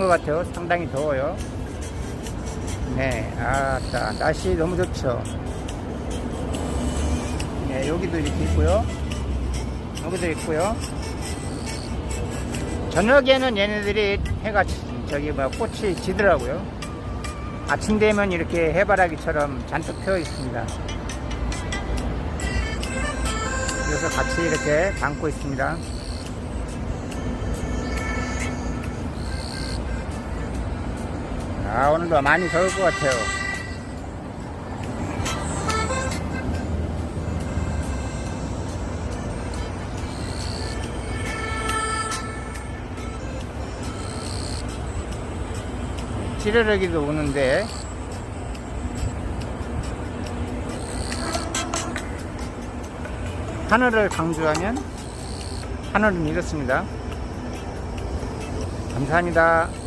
것 같아요. 상당히 더워요. 네, 아, 자, 날씨 너무 좋죠. 네, 여기도 이렇게 있고요. 여기도 있고요. 저녁에는 얘네들이 해가 지- 저기 뭐 꽃이 지더라고요. 아침 되면 이렇게 해바라기처럼 잔뜩 펴 있습니다. 그래서 같이 이렇게 담고 있습니다. 아, 오늘도 많이 더울 것 같아요. 찌르르기도 오는데, 하늘을 강조하면 하늘은 이렇습니다. 감사합니다.